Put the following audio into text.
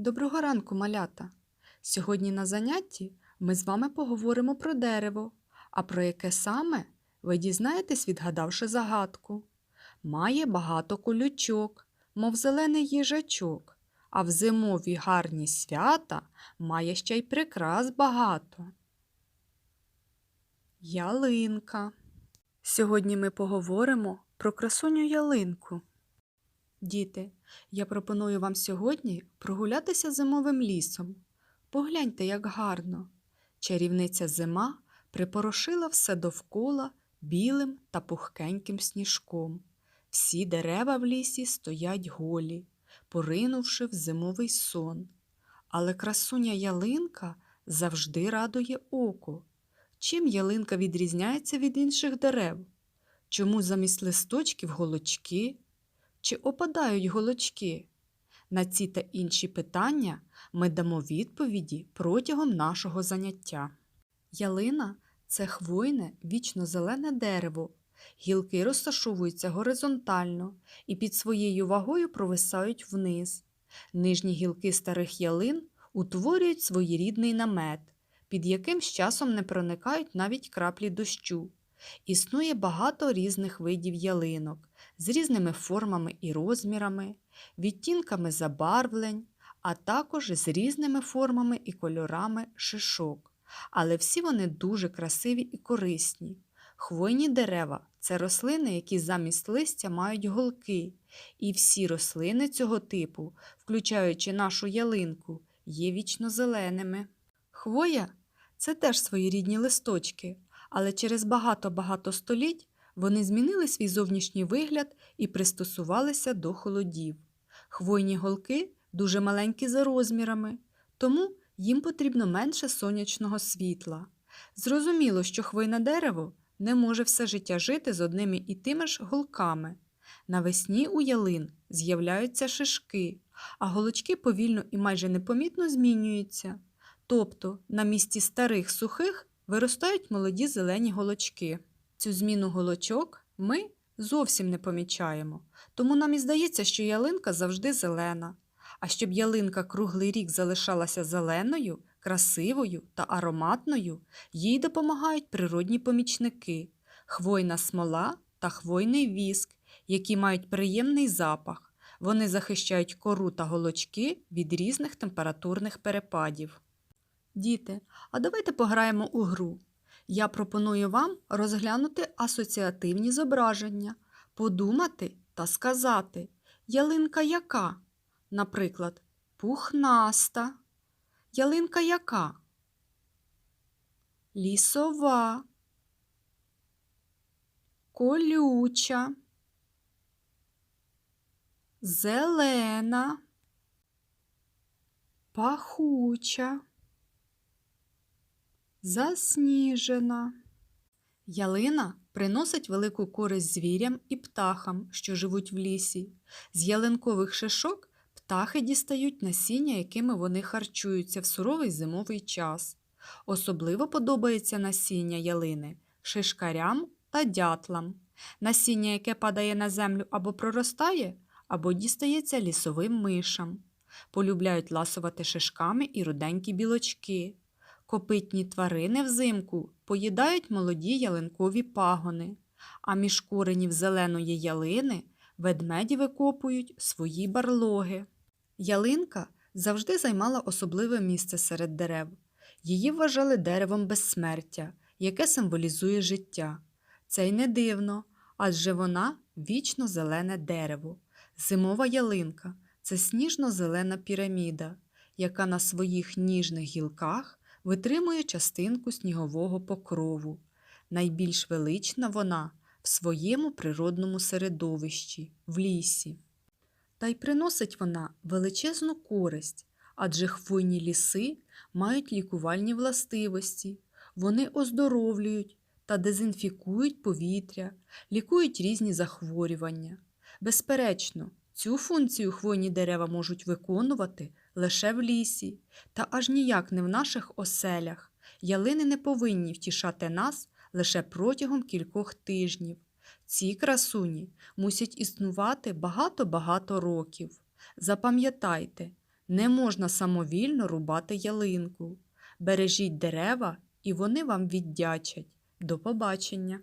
Доброго ранку, малята! Сьогодні на занятті ми з вами поговоримо про дерево, а про яке саме ви дізнаєтесь, відгадавши загадку. Має багато колючок, мов зелений їжачок, а в зимові гарні свята має ще й прикрас багато. Ялинка. Сьогодні ми поговоримо про красуню ялинку. Діти, я пропоную вам сьогодні прогулятися зимовим лісом. Погляньте, як гарно. Чарівниця зима припорошила все довкола білим та пухкеньким сніжком. Всі дерева в лісі стоять голі, поринувши в зимовий сон. Але красуня ялинка завжди радує око. Чим ялинка відрізняється від інших дерев? Чому замість листочків голочки? Чи опадають голочки? На ці та інші питання ми дамо відповіді протягом нашого заняття. Ялина це хвойне вічно-зелене дерево. Гілки розташовуються горизонтально і під своєю вагою провисають вниз. Нижні гілки старих ялин утворюють своєрідний намет, під яким з часом не проникають навіть краплі дощу. Існує багато різних видів ялинок з різними формами і розмірами, відтінками забарвлень, а також з різними формами і кольорами шишок. Але всі вони дуже красиві і корисні. Хвойні дерева це рослини, які замість листя мають голки, і всі рослини цього типу, включаючи нашу ялинку, є вічно-зеленими. Хвоя це теж своєрідні листочки, але через багато-багато століть вони змінили свій зовнішній вигляд і пристосувалися до холодів. Хвойні голки дуже маленькі за розмірами, тому їм потрібно менше сонячного світла. Зрозуміло, що хвойне дерево не може все життя жити з одними і тими ж голками. Навесні у ялин з'являються шишки, а голочки повільно і майже непомітно змінюються. Тобто на місці старих сухих виростають молоді зелені голочки. Цю зміну голочок ми зовсім не помічаємо, тому нам і здається, що ялинка завжди зелена. А щоб ялинка круглий рік залишалася зеленою, красивою та ароматною, їй допомагають природні помічники хвойна смола та хвойний віск, які мають приємний запах. Вони захищають кору та голочки від різних температурних перепадів. Діти, а давайте пограємо у гру. Я пропоную вам розглянути асоціативні зображення, подумати та сказати, ялинка яка? Наприклад, пухнаста. Ялинка яка? Лісова, колюча, зелена, пахуча засніжена. Ялина приносить велику користь звірям і птахам, що живуть в лісі. З ялинкових шишок птахи дістають насіння, якими вони харчуються в суровий зимовий час. Особливо подобається насіння ялини шишкарям та дятлам. Насіння, яке падає на землю або проростає, або дістається лісовим мишам. Полюбляють ласувати шишками і руденькі білочки. Копитні тварини взимку поїдають молоді ялинкові пагони, а між коренів зеленої ялини ведмеді викопують свої барлоги. Ялинка завжди займала особливе місце серед дерев. Її вважали деревом безсмертя, яке символізує життя. Це й не дивно, адже вона вічно зелене дерево. Зимова ялинка це сніжно-зелена піраміда, яка на своїх ніжних гілках витримує частинку снігового покрову. Найбільш велична вона в своєму природному середовищі, в лісі. Та й приносить вона величезну користь, адже хвойні ліси мають лікувальні властивості, вони оздоровлюють та дезінфікують повітря, лікують різні захворювання. Безперечно, цю функцію хвойні дерева можуть виконувати лише в лісі, та аж ніяк не в наших оселях. Ялини не повинні втішати нас лише протягом кількох тижнів. Ці красуні мусять існувати багато-багато років. Запам'ятайте, Не можна самовільно рубати ялинку. Бережіть дерева, і вони вам віддячать. До побачення!